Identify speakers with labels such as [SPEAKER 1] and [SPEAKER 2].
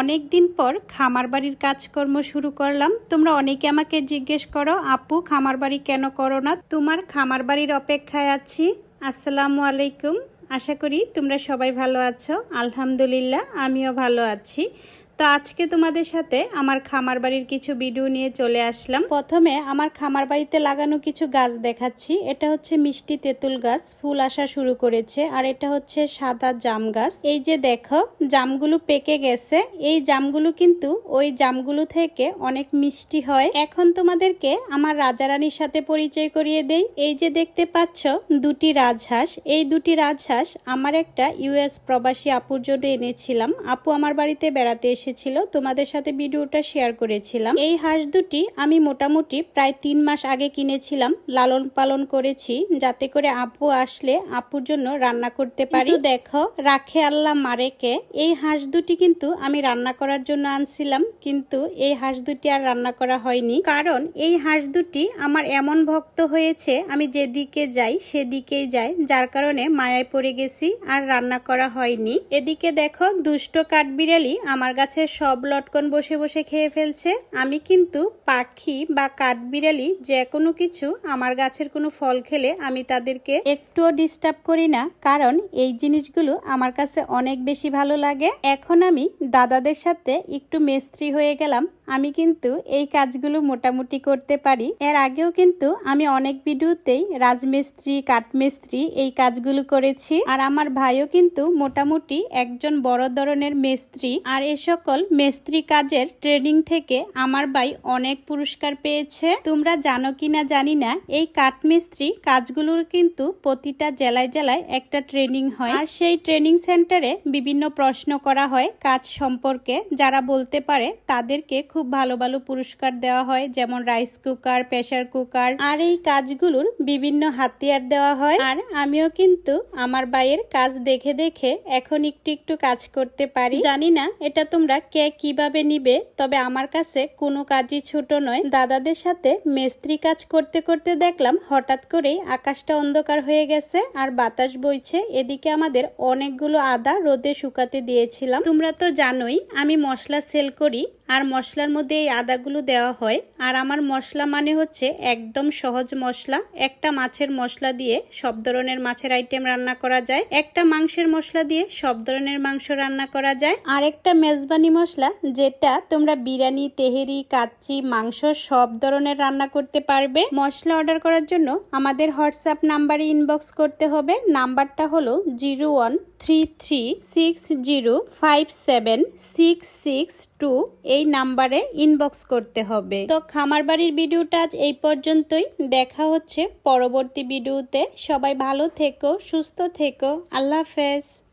[SPEAKER 1] অনেক দিন পর খামার বাড়ির কাজকর্ম শুরু করলাম। তোমরা অনেকে আমাকে জিজ্ঞেস করো, আপু খামার বাড়ি কেন করো না? তোমার খামার বাড়ির অপেক্ষায় আছি। আসসালামু আলাইকুম। আশা করি তোমরা সবাই ভালো আছো। আলহামদুলিল্লাহ, আমিও ভালো আছি। তো আজকে তোমাদের সাথে আমার খামার বাড়ির কিছু ভিডিও নিয়ে চলে আসলাম। প্রথমে আমার খামার বাড়িতে লাগানো কিছু গাছ দেখাচ্ছি। এটা হচ্ছে মিষ্টি তেঁতুল গাছ, ফুল আসা শুরু করেছে। আর এটা হচ্ছে সাদা জাম গাছ। এই যে দেখো, জামগুলো পেকে গেছে। এই জামগুলো কিন্তু ওই জামগুলো থেকে অনেক মিষ্টি হয়। এখন তোমাদেরকে আমার রাজারানীর সাথে পরিচয় করিয়ে দেই। এই যে দেখতে পাচ্ছ, দুটি রাজহাঁস। এই দুটি রাজহাঁস আমার একটা ইউএস প্রবাসী আপুর জন্য এনেছিলাম। আপু আমার বাড়িতে বেড়াতে এসে এসেছিল, তোমাদের সাথে ভিডিওটা শেয়ার করেছিলাম। এই হাঁস দুটি আমি মোটামুটি প্রায় তিন মাস আগে কিনেছিলাম, লালন পালন করেছি, যাতে করে আপু আসলে আপুর জন্য রান্না করতে পারি। দেখো, রাখে আল্লাহ মারেকে। এই হাঁস দুটি কিন্তু আমি রান্না করার জন্য আনছিলাম, কিন্তু এই হাঁস দুটি আর রান্না করা হয়নি। কারণ এই হাঁস দুটি আমার এমন ভক্ত হয়েছে, আমি যেদিকে যাই সেদিকেই যাই যার কারণে মায়ায় পড়ে গেছি আর রান্না করা হয়নি। এদিকে দেখো, দুষ্ট কাঠবিড়ালি আমার কাছে গাছের সব লটকন বসে বসে খেয়ে ফেলছে। আমি কিন্তু পাখি বা কাঠবিড়ালি যে কোনো কিছু আমার গাছের কোনো ফল খেলে আমি তাদেরকে একটুও ডিস্টার্ব করি না, কারণ এই জিনিসগুলো আমার কাছে অনেক বেশি ভালো লাগে। এখন আমি দাদাদের সাথে একটু মেস্ত্রি হয়ে গেলাম। আমি কিন্তু এই কাজগুলো মোটামুটি করতে পারি। এর আগেও কিন্তু আমি অনেক ভিডিওতেই রাজমিস্ত্রি, কাঠমিস্ত্রি এই কাজগুলো করেছি। আর আমার ভাইও কিন্তু মোটামুটি একজন বড় ধরনের মিস্ত্রি। আর এই সকল মেস্ত্রি কাজের ট্রেনিং থেকে আমার ভাই অনেক পুরস্কার পেয়েছে। তোমরা জানো কিনা জানি না, এই কাঠমিস্ত্রি কাজগুলোর কিন্তু প্রতিটা জেলায় জেলায় একটা ট্রেনিং হয়। আর সেই ট্রেনিং সেন্টারে বিভিন্ন প্রশ্ন করা হয় কাজ সম্পর্কে। যারা বলতে পারে, তাদেরকে খুব ভালো ভালো পুরস্কার দেওয়া হয়, যেমন রাইস কুকার প্রেশার কুকার। আর এই কাজগুলোর বিভিন্ন হাতিয়ার দেওয়া হয়। আর আমিও কিন্তু আমার ভাইয়ের কাজ দেখে দেখে এখন একটু একটু কাজ করতে পারি। জানি না, এটা তোমরা কে কীভাবে নিবে, তবে আমার কাছে কোনো কাজই ছোট নয়। দাদাদের সাথে মেস্ত্রি কাজ করতে করতে দেখলাম, হঠাৎ করেই আকাশটা অন্ধকার হয়ে গেছে আর বাতাস বইছে। এদিকে আমাদের অনেকগুলো আদা রোদে শুকাতে দিয়েছিলাম। তোমরা তো জানোই, আমি মশলা সেল করি আর মশলার মধ্যে এই আদাগুলো দেওয়া হয়। আর আমার মশলা মানে হচ্ছে একদম সহজ মশলা। একটা মাছের মশলা দিয়ে সব ধরনের মাছের আইটেম রান্না করা যায়। একটা মাংসের মশলা দিয়ে সব ধরনের মাংস রান্না করা যায়। আর একটা মেজবানি মশলা, যেটা তোমরা বিরিয়ানি, তেহেরি, কাচ্চি, মাংস সব ধরনের রান্না করতে পারবে। মশলা অর্ডার করার জন্য আমাদের হোয়াটসঅ্যাপ নাম্বারে ইনবক্স করতে হবে। নাম্বারটা হলো zero one three three six zero five seven six six two. এই নাম্বারে ইনবক্স করতে হবে। তো খামার বাড়ির ভিডিওটা আজ এই পর্যন্তই। দেখা হচ্ছে পরবর্তী ভিডিওতে। সবাই ভালো থেকো, সুস্থ থেকো। আল্লাহ হাফেজ।